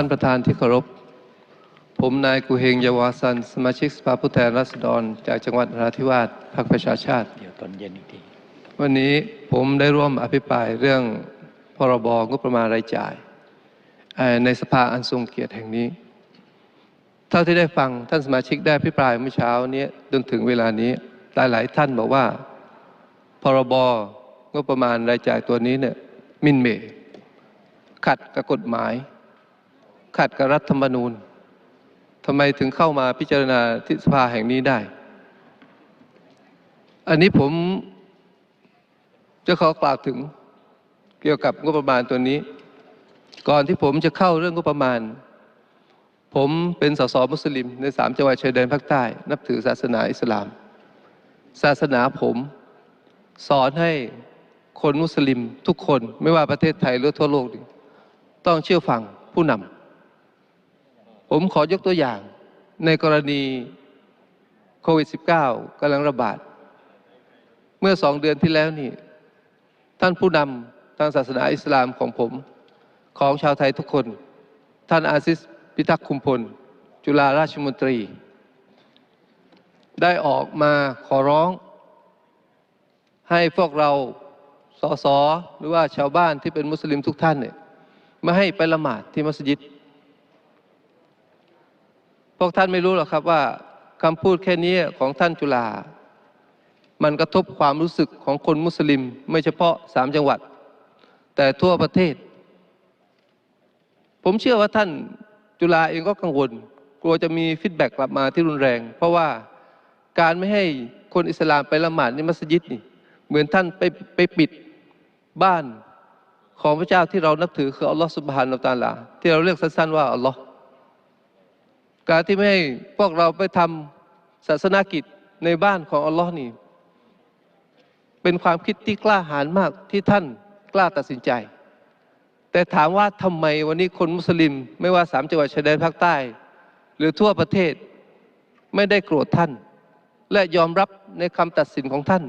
านประธานที่เคารพ ผมนายกุเฮงยาวาสัน สมาชิกสภาผู้แทนราษฎร จากจังหวัดนราธิวาสพรรคประชาชาติ เดี๋ยวตอนเย็นอีกที วันนี้ผมได้ร่วมอภิปรายเรื่องพรบงบประมาณรายจ่ายเอ่อในสภาอันทรงเกียรติแห่งนี้ เท่าที่ได้ฟังท่านสมาชิกได้อภิปรายเมื่อเช้านี้จนถึงเวลานี้หลายๆท่านบอกว่า พรบงบประมาณรายจ่ายตัวนี้เนี่ยหมินเหมขัดกับกฎหมาย ขัดกับรัฐธรรมนูญทำไมถึงเข้ามาพิจารณาที่สภาแห่งนี้ได้ อันนี้ผมจะขอกล่าวถึงเกี่ยวกับงบประมาณตัวนี้ ก่อนที่ผมจะเข้าเรื่องงบประมาณ ผมเป็นสสมุสลิม ในสามจังหวัดชายแดนภาคใต้ นับถือศาสนาอิสลาม ศาสนาผมสอนให้คนมุสลิมทุกคนไม่ว่าประเทศไทยหรือทั่วโลก ต้องเชื่อฟังผู้นำ ผมขอยกตัวอย่างในกรณีโควิด -19 กำลังระบาด เมื่อสองเดือนที่แล้วนี่ท่านผู้นำทางศาสนาอิสลามของผม ของชาวไทยทุกคน ท่านอาซิสพิทักษ์คุมพล จุฬาราชมนตรี ได้ออกมาขอร้อง ให้พวกเราสสหรือว่าชาวบ้านที่เป็นมุสลิมทุกท่านเนี่ยไม่ให้ไปละหมาดที่มัสยิด พวกท่านไม่รู้หรอกครับว่าคำพูดแค่นี้ของท่านจุฬามันกระทบความรู้สึกของคนมุสลิม ไม่เฉพาะสามจังหวัด แต่ทั่วประเทศ ผมเชื่อว่าท่านจุฬาเองก็กังวล กลัวจะมีฟีดแบ็กกลับมาที่รุนแรง เพราะว่าการไม่ให้คนอิสลามไปละหมาดในมัสยิดนี่ เหมือนท่านไปไปปิดบ้านของพระเจ้าที่เรานับถือคืออัลลอฮฺสุบฮานาอัลตาลา ที่เราเรียกสั้นๆว่าอัลลอฮ์ การที่ไม่ให้พวกเราไปทำศาสนากิจในบ้านของอัลลอฮ์นี่ เป็นความคิดที่กล้าหาญมากที่ท่านกล้าตัดสินใจ แต่ถามว่าทำไมวันนี้คนมุสลิม ไม่ว่าสามจังหวัดชายแดนภาคใต้ หรือทั่วประเทศไม่ได้โกรธท่าน และยอมรับในคำตัดสินของท่าน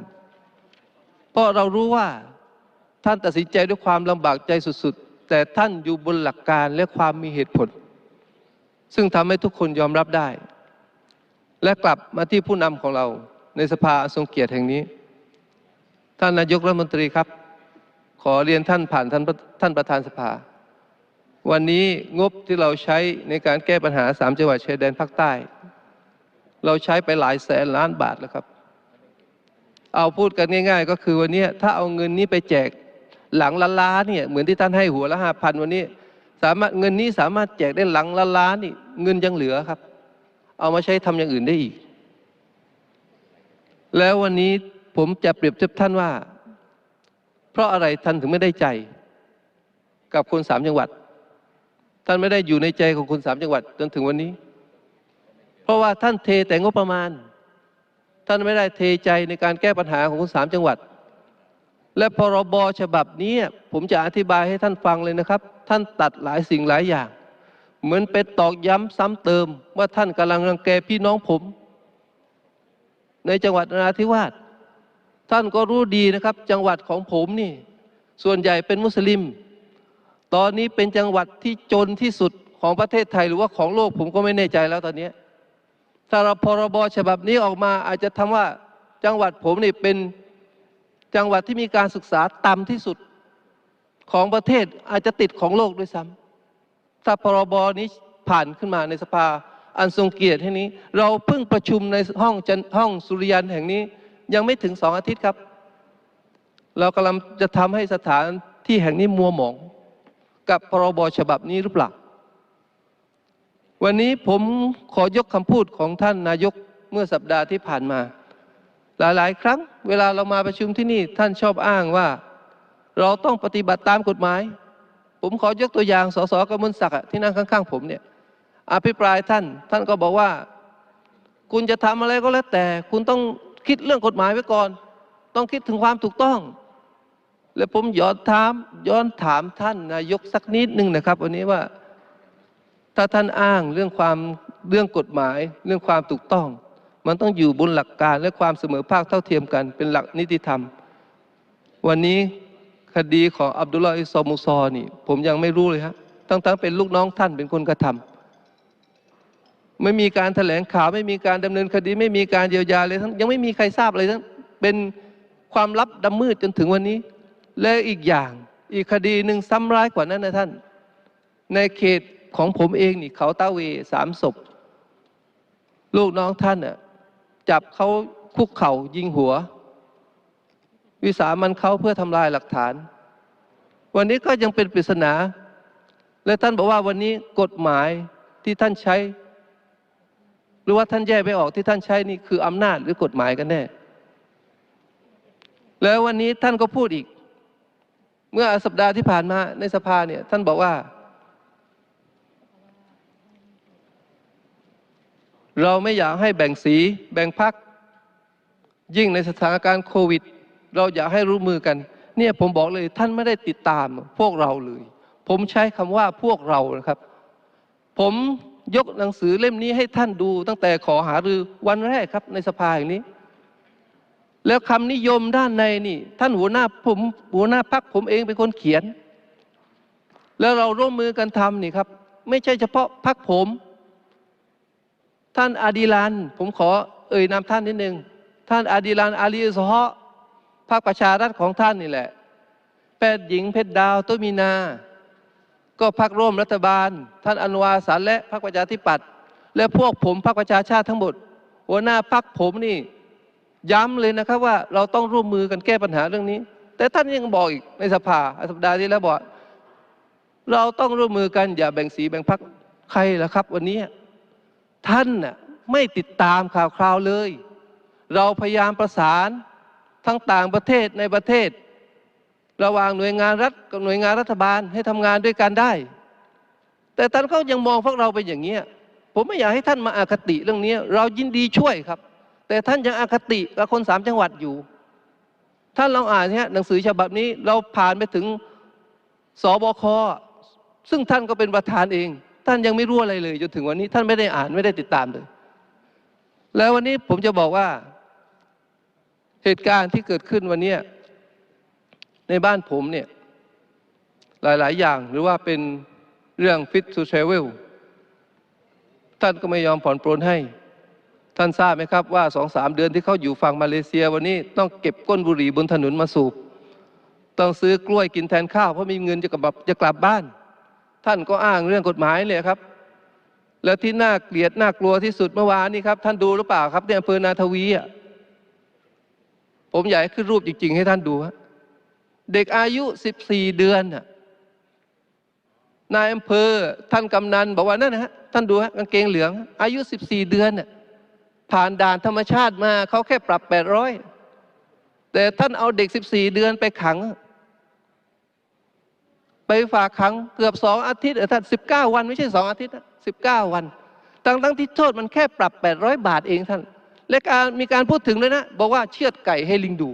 เพราะเรารู้ว่าท่านตัดสินใจด้วยความลำบากใจสุด ๆ แต่ท่านอยู่บนหลักการและความมีเหตุผล ซึ่งทำให้ทุกคนยอมรับได้ และกลับมาที่ผู้นำของเราในสภาทรงเกียรติแห่งนี้ ท่านนายกรัฐมนตรีครับ ขอเรียนท่านผ่านท่านท่านประธานสภา วันนี้งบที่เราใช้ในการแก้ปัญหาสามจังหวัดชายแดนภาคใต้ เราใช้ไปหลายแสนล้านบาทแล้วครับ เอาพูดกันง่าย ๆ ก็คือวันนี้ถ้าเอาเงินนี้ไปแจกหลังละล้านเนี่ยเหมือนที่ท่านให้หัวละห้าพันวันนี้ สามารถเงินนี้สามารถแจกได้หลังละล้านนี่ เงินยังเหลือครับ เอามาใช้ทำอย่างอื่นได้อีก แล้ววันนี้ผมจะเปรียบเทียบท่านว่า เพราะอะไรท่านถึงไม่ได้ใจ กับคนสามจังหวัด ท่านไม่ได้อยู่ในใจของคนสามจังหวัดจนถึงวันนี้ เพราะว่าท่านเทแต่งบประมาณ ท่านไม่ได้เทใจในการแก้ปัญหาของคนสามจังหวัด และพรบฉบับนี้ผมจะอธิบายให้ท่านฟังเลยนะครับ ท่านตัดหลายสิ่งหลายอย่าง เหมือนเป็นตอกย้ำซ้ำเติม ว่าท่านกำลังรังแกพี่น้องผม ในจังหวัดนราธิวาสท่านก็รู้ดีนะครับ จังหวัดของผมนี่ ส่วนใหญ่เป็นมุสลิม ตอนนี้เป็นจังหวัดที่จนที่สุดของประเทศไทยหรือว่าของโลกผมก็ไม่แน่ใจแล้วตอนนี้ถ้าเราพรบฉบับนี้ออกมาอาจจะทำว่าจังหวัดผมนี่เป็นจังหวัดที่มีการศึกษาต่ำที่สุดของประเทศอาจจะติดของโลกด้วยซ้ำ ถ้าพรบนี้ผ่านขึ้นมาในสภาอันทรงเกียรติแห่งนี้ เราเพิ่งประชุมในห้องจันห้องสุริยันแห่งนี้ ยังไม่ถึงสองอาทิตย์ครับ เรากำลังจะทำให้สถานที่แห่งนี้มัวหมอง กับพรบฉบับนี้หรือเปล่าวันนี้ผมขอยกคำพูดของท่านนายกเมื่อสัปดาห์ที่ผ่านมา หลายๆ ครั้ง เวลาเรามาประชุมที่นี่ท่านชอบอ้างว่า เราต้องปฏิบัติตามกฎหมาย ผมขอยกตัวอย่างสสกมลศักดิ์ที่นั่งข้างๆ ผมเนี่ยอภิปรายท่าน ท่านก็บอกว่า คุณจะทำอะไรก็แล้วแต่ คุณต้องคิดเรื่องกฎหมายไว้ก่อน ต้องคิดถึงความถูกต้อง และผมย้อนถามย้อนถามท่านนายกสักนิดหนึ่งนะครับ วันนี้ว่า ถ้าท่านอ้างเรื่องความเรื่องกฎหมาย เรื่องความถูกต้อง มันต้องอยู่บนหลักการและความเสมอภาคเท่าเทียมกัน เป็นหลักนิติธรรม วันนี้ คดีของอับดุลลาห์อิซอมูซอนี่ ผมยังไม่รู้เลยฮะทั้งๆเป็นลูกน้องท่านเป็นคนกระทำไม่มีการแถลงข่าวไม่มีการดำเนินคดี ไม่มีการเยียวยาเลยทั้งยังไม่มีใครทราบเลยทั้งเป็นความลับดำมืดจนถึงวันนี้ และอีกอย่างอีกคดีหนึ่งซ้ำร้ายกว่านั้นนะท่าน ในเขตของผมเองนี่เขาตาเวสามศพ ลูกน้องท่านน่ะจับเขาคุกเข่ายิงหัว วิสามันเขาเพื่อทำลายหลักฐาน วันนี้ก็ยังเป็นปริศนา และท่านบอกว่าวันนี้กฎหมายที่ท่านใช้ หรือว่าท่านแยกไม่ออกที่ท่านใช้นี่คืออำนาจหรือกฎหมายกันแน่ แล้ววันนี้ท่านก็พูดอีก เมื่อสัปดาห์ที่ผ่านมาในสภาเนี่ยท่านบอกว่า เราไม่อยากให้แบ่งสีแบ่งพักยิ่งในสถานการณ์โควิด เราอยากให้รู้มือกัน เนี่ยผมบอกเลยท่านไม่ได้ติดตามพวกเราเลย ผมใช้คำว่าพวกเรานะครับ ผมยกหนังสือเล่มนี้ให้ท่านดูตั้งแต่ขอหารือวันแรกครับในสภาอย่างนี้ แล้วคำนิยมด้านในนี่ ท่านหัวหน้าผมหัวหน้าพักผมเองเป็นคนเขียน แล้วเราร่วมมือกันทำนี่ครับ ไม่ใช่เฉพาะพักผม ท่านอาดีลันผมขอเอ่ยนามท่านนิดนึง ท่านอาดีลันอาลีอุสฮะ พรรคประชารัฐของท่านนี่แหละแพทย์หญิงเพชรดาวตุมีนา ก็พักร่วมรัฐบาล ท่านอนุวาสารและพรรคประชาธิปัตย์และพวกผมพรรคประชาชาติทั้งหมดหัวหน้าพักผมนี่ ย้ำเลยนะครับว่าเราต้องร่วมมือกันแก้ปัญหาเรื่องนี้ แต่ท่านยังบอกอีกในสภาสัปดาห์ที่แล้วบอกเราต้องร่วมมือกันอย่าแบ่งสีแบ่งพรรคใครล่ะครับ วันนี้ท่านน่ะไม่ติดตามข่าวคราวเลย เราพยายามประสาน ทั้งต่างประเทศในประเทศ ระหว่างหน่วยงานรัฐกับหน่วยงานรัฐบาลให้ทำงานด้วยกันได้ แต่ท่านเขายังมองพวกเราเป็นอย่างนี้ยผมไม่อยากให้ท่านมาอาคติเรื่องนี้ เรายินดีช่วยครับ แต่ท่านยังอาคติกับคนสามจังหวัดอยู่ท่านลองอ่านเนี่ยหนังสือฉบับนี้เราผ่านไปถึงสบคซึ่งท่านก็เป็นประธานเอง ท่านยังไม่รู้อะไรเลยจนถึงวันนี้ ท่านไม่ได้อ่านไม่ได้ติดตามเลย แล้ววันนี้ผมจะบอกว่า เหตุการณ์ที่เกิดขึ้นวันนี้ในบ้านผมเนี่ยหลาย ๆ อย่างหรือว่าเป็นเรื่อง fit to travel ท่านก็ไม่ยอมผ่อนปรนให้ ท่านทราบไหมครับว่าสองสามเดือนที่เขาอยู่ฝั่งมาเลเซียวันนี้ต้องเก็บก้นบุหรี่บนถนนมาสูบ ต้องซื้อกล้วยกินแทนข้าวเพราะมีเงินจะกลับจะกลับบ้าน ท่านก็อ้างเรื่องกฎหมายเลยครับ แล้วที่น่าเกลียดน่ากลัวที่สุดเมื่อวานนี้ครับ ท่านดูหรือเปล่าครับที่อำเภอนาทวีอะ ผมอยากให้ขึ้นรูปจริง ๆ ให้ท่านดูฮะเด็กอายุสิบสี่เดือนน่ะนายอำเภอท่านกำนันบอกว่านั่นนะฮะท่านดูฮะกางเกงเหลือง อายุสิบสี่เดือนน่ะผ่านด่านธรรมชาติมาเขาแค่ปรับแปดร้อยแต่ท่านเอาเด็กสิบสี่เดือนไปขัง ไปฝากขังเกือบสองอาทิตย์ท่านสิบเก้าวัน ไม่ใช่สองอาทิตย์สิบเก้าวัน ตั้งตั้งที่โทษมันแค่ปรับแปดร้อยบาทเองท่าน และการมีการพูดถึงเลยนะ บอกว่าเชือดไก่ให้ลิงดู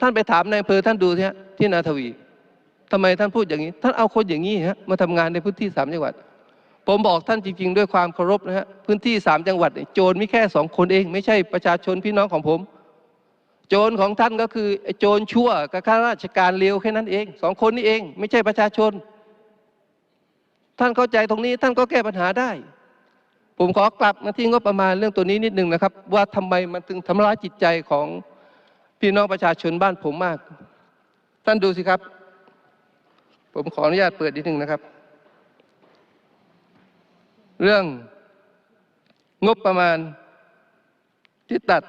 ท่านไปถามนายอำเภอท่านดูสิฮะที่นาทวีทำไมท่านพูดอย่างนี้ ท่านเอาคนอย่างนี้ฮะมาทำงานในพื้นที่สามจังหวัด ผมบอกท่านจริง ๆ ด้วยความเคารพนะฮะพื้นที่สามจังหวัด โจรไม่แค่สองคนเอง ไม่ใช่ประชาชนพี่น้องของผม โจรของท่านก็คือโจรชั่วกับข้าราชการเลวแค่นั้นเองสองคนนี้เอง ไม่ใช่ประชาชน ท่านเข้าใจตรงนี้ท่านก็แก้ปัญหาได้ ผมขอกลับมาที่งบประมาณเรื่องตัวนี้นิดนึงนะครับ ว่าทำไมมันถึงทำร้ายจิตใจของพี่น้องประชาชนบ้านผมมาก ท่านดูสิครับ ผมขออนุญาตเปิดนิดนึงนะครับ เรื่องงบประมาณที่ตัด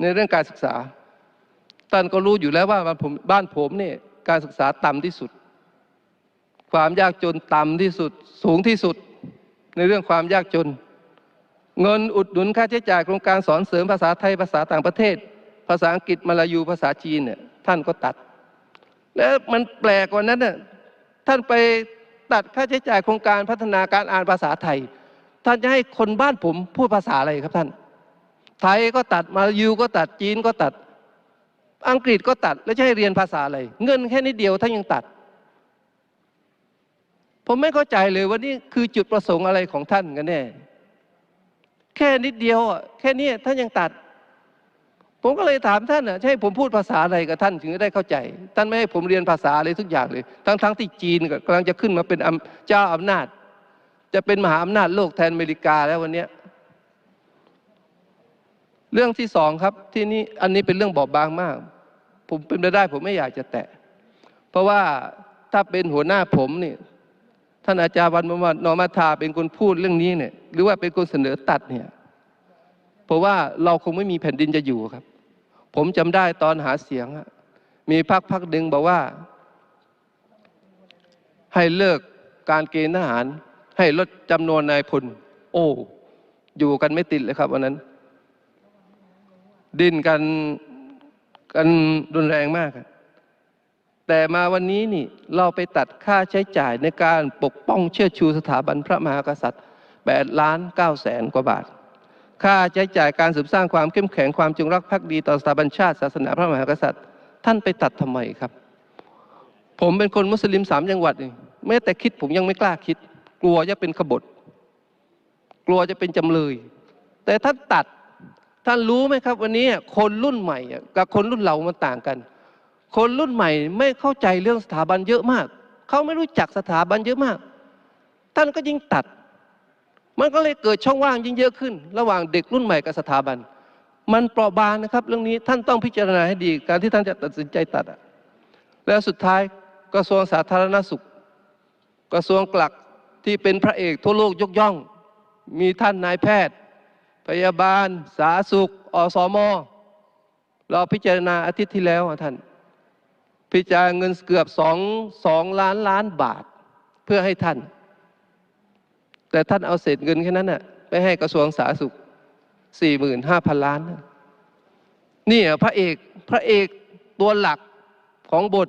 ในเรื่องการศึกษาท่านก็รู้อยู่แล้วว่าบ้านผมบ้านผมเนี่ยการศึกษาต่ำที่สุด ความยากจนต่ำที่สุด สูงที่สุด ในเรื่องความยากจน เงินอุดหนุนค่าใช้จ่ายโครงการสอนเสริมภาษาไทยภาษาต่างประเทศ ภาษาอังกฤษมาลายูภาษาจีนเนี่ยท่านก็ตัด แล้วมันแปลกกว่านั้นน่ะท่านไปตัดค่าใช้จ่ายโครงการพัฒนาการอ่านภาษาไทย ท่านจะให้คนบ้านผมพูดภาษาอะไรครับท่าน ไทยก็ตัดมาลายูก็ตัดจีนก็ตัด อังกฤษก็ตัดแล้วจะให้เรียนภาษาอะไร เงินแค่นิดเดียวท่านยังตัด ผมไม่เข้าใจเลยว่านี่คือจุดประสงค์อะไรของท่านกันแน่ แค่นิดเดียวอะแค่นี้ท่านยังตัด ผมก็เลยถามท่านอะให้ผมพูดภาษาอะไรกับท่านถึงจะได้เข้าใจ ท่านไม่ให้ผมเรียนภาษาอะไรทุกอย่างเลย ทั้งทั้งที่จีนกำลังจะขึ้นมาเป็นเจ้าอำนาจ จะเป็นมหาอำนาจโลกแทนอเมริกาแล้ววันเนี้ยเรื่องที่สองครับที่นี่อันนี้เป็นเรื่องบอบบางมาก ผมเป็นไปได้ ผมไม่อยากจะแตะ เพราะว่าถ้าเป็นหัวหน้าผมเนี่ย ท่านอาจารย์วันมวันอมาทาเป็นคนพูดเรื่องนี้เนี่ย หรือว่าเป็นคนเสนอตัดเนี่ย เพราะว่าเราคงไม่มีแผ่นดินจะอยู่ครับ ผมจำได้ตอนหาเสียงมีพักพักหนึ่งบอกว่า ให้เลิกการเกณฑ์ทหาร ให้ลดจำนวนนายพล โอ้ อยู่กันไม่ติดเลยครับวันนั้น ดิ้นกันกันรุนแรงมากครับ แต่มาวันนี้นี่เราไปตัดค่าใช้จ่ายในการปกป้องเชื่อชูสถาบันพระมหากษัตริย์8ล้าน9แสนกว่าบาท ค่าใช้จ่ายการเสริมสร้างความเข้มแข็งความจงรักภักดีต่อสถาบันชาติศาสนาพระมหากษัตริย์ ท่านไปตัดทำไมครับ ผมเป็นคนมุสลิมสามจังหวัดนี่แม้แต่คิดผมยังไม่กล้าคิด กลัวจะเป็นขบฏ กลัวจะเป็นจำเลย แต่ท่านตัดท่านรู้ไหมครับ วันนี้คนรุ่นใหม่กับคนรุ่นเรามันต่างกัน คนรุ่นใหม่ไม่เข้าใจเรื่องสถาบันเยอะมาก เขาไม่รู้จักสถาบันเยอะมาก ท่านก็ยิ่งตัด มันก็เลยเกิดช่องว่างยิ่งเยอะขึ้น ระหว่างเด็กรุ่นใหม่กับสถาบัน มันเปราะบางนะครับ เรื่องนี้ท่านต้องพิจารณาให้ดี การที่ท่านจะตัดสินใจตัดอะแล้วสุดท้ายกระทรวงสาธารณสุข กระทรวงกลักที่เป็นพระเอกทั่วโลกยกย่อง มีท่านนายแพทย์ พยาบาล สาธารณสุข อสมเราพิจารณาอาทิตย์ที่แล้วท่าน พิจารณาเงินเกือบสองสองล้านล้านบาทเพื่อให้ท่าน แต่ท่านเอาเศษเงินแค่นั้นน่ะไปให้กระทรวงสาธารณสุขสี่หมื่นห้าพันล้านน่ะนี่อะพระเอกพระเอกตัวหลักของบท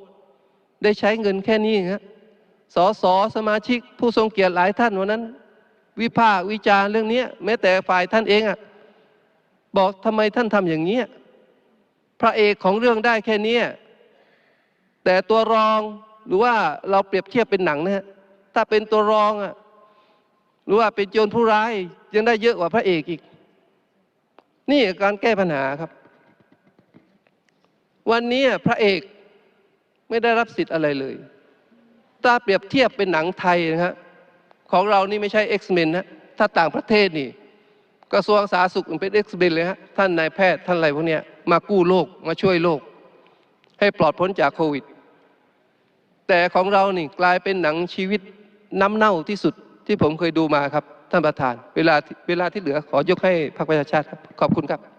ได้ใช้เงินแค่นี้ฮะสอสอสมาชิกผู้ทรงเกียรติหลายท่านวันนั้น วิพากษ์วิจารณ์เรื่องนี้แม้แต่ฝ่ายท่านเองอะบอกทำไมท่านทำอย่างนี้ พระเอกของเรื่องได้แค่นี้ แต่ตัวรองหรือว่าเราเปรียบเทียบเป็นหนังนะฮะถ้าเป็นตัวรองอะหรือว่าเป็นโจรผู้ร้ายยังได้เยอะกว่าพระเอกอีก นี่การแก้ปัญหาครับ วันนี้พระเอกไม่ได้รับสิทธิ์อะไรเลย ถ้าเปรียบเทียบเป็นหนังไทยนะฮะของเรานี่ไม่ใช่ X-Men นะถ้าต่างประเทศนี่กระทรวงสาธารณสุขเป็น X-Men เลยฮะท่านนายแพทย์ท่านอะไรพวกเนี้ยมากู้โลกมาช่วยโลก ให้ปลอดพ้นจากโควิด แต่ของเรานี่กลายเป็นหนังชีวิตน้ำเน่าที่สุดที่ผมเคยดูมาครับท่านประธาน เวลาเวลาที่เหลือขอยกให้พรรคประชาชาติครับขอบคุณครับ